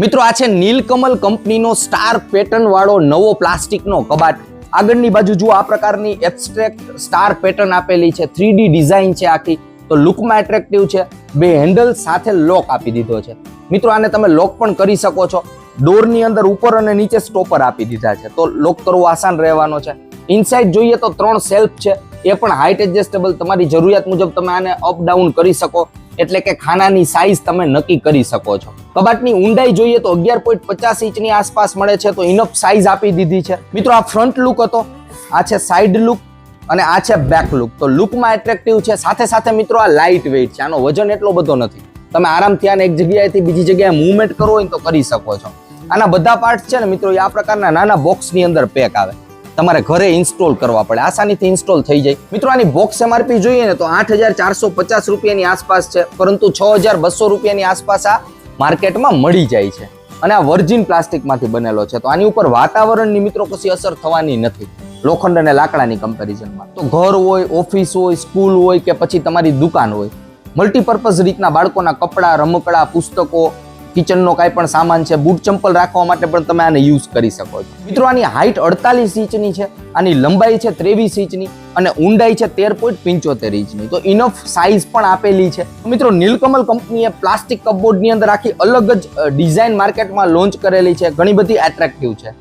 મિત્રો, આ છે નીલકમલ કંપનીનો સ્ટાર પેટર્ન વાળો નવો પ્લાસ્ટિકનો કબાટ. આગળની બાજુ જુઓ, આ પ્રકારની એબ્સ્ટ્રેક્ટ સ્ટાર પેટર્ન આપેલી છે. થ્રી ડિઝાઇન છે આખી. તો લુકમાં એટ્રેક્ટિવ છે. બે હેન્ડલ સાથે લોક આપી દીધો છે. મિત્રો, આને તમે લોક પણ કરી શકો છો. ડોરની અંદર ઉપર અને નીચે સ્ટોપર આપી દીધા છે. તો લોક કરવું આસાન રહેવાનો છે. ઇનસાઇડ જોઈએ તો ત્રણ સેલ્ફ છે. એ પણ હાઇટ એડજસ્ટેબલ તમારી જરૂરિયાત મુજબ તમે આને અપ ડાઉન કરી શકો. એટલે કે ખાનાની સાઈઝ તમે નક્કી કરી શકો છો. કબાટની ઊંડાઈ જોઈએ તો અગિયાર પોઈન્ટ પચાસ ઇંચની આસપાસ મળે છે તો ઇનફ સાઈઝ આપી દીધી છે. મિત્રો, આ ફ્રન્ટ લુક હતો, આ છે સાઈડ લુક અને આ છે બેક લુક તો લુકમાં એટ્રેક્ટિવ છે. સાથે સાથે મિત્રો, આ લાઇટ વેઇટ છે. આનો વજન એટલો બધો નથી. તમે આરામથી આને એક જગ્યાએથી બીજી જગ્યાએ મૂવમેન્ટ કરવો હોય તો કરી શકો છો. આના બધા પાર્ટ છે ને મિત્રો, એ આ પ્રકારના નાના બોક્સની અંદર પેક આવે. તમારે ઘરે ઇન્સ્ટોલ કરવા પડે. આસાનીથી ઇન્સ્ટોલ થઈ જાય. મિત્રો, આની બોક્સ એમઆરપી જોઈએ ને તો આઠ હજાર ચારસો પચાસ રૂપિયાની આસપાસ છે. પરંતુ છ હજાર બસો રૂપિયાની આસપાસ આ માર્કેટમાં મળી જાય છે. અને આ વર્જિન પ્લાસ્ટિકમાંથી બનેલો છે. તો આની ઉપર વાતાવરણની મિત્રો કશી અસર થવાની નથી. લોખંડ અને લાકડાની કમ્પેરિઝનમાં. તો ઘર હોય, ઓફિસ હોય, સ્કૂલ હોય કે પછી તમારી દુકાન હોય. મલ્ટીપર્પઝ રીતના બાળકોના કપડાં, રમકડા, પુસ્તકો કિચનનો કાંઈ પણ સામાન છે, બૂટ ચંપલ રાખવા માટે પણ તમે આને યુઝ કરી શકો છો. મિત્રો, આની હાઇટ અડતાલીસ ઇંચની છે, આની લંબાઈ છે ત્રેવીસ ઇંચની અને ઊંડાઈ છે તેર પોઈન્ટ પંચોતેર ઇંચની. તો ઇનફ સાઇઝ પણ આપેલી છે. મિત્રો, નીલકમલ કંપનીએ પ્લાસ્ટિક કપબોર્ડની અંદર આખી અલગ જ ડિઝાઇન માર્કેટમાં લોન્ચ કરેલી છે, ઘણી બધી એટ્રેક્ટિવ છે.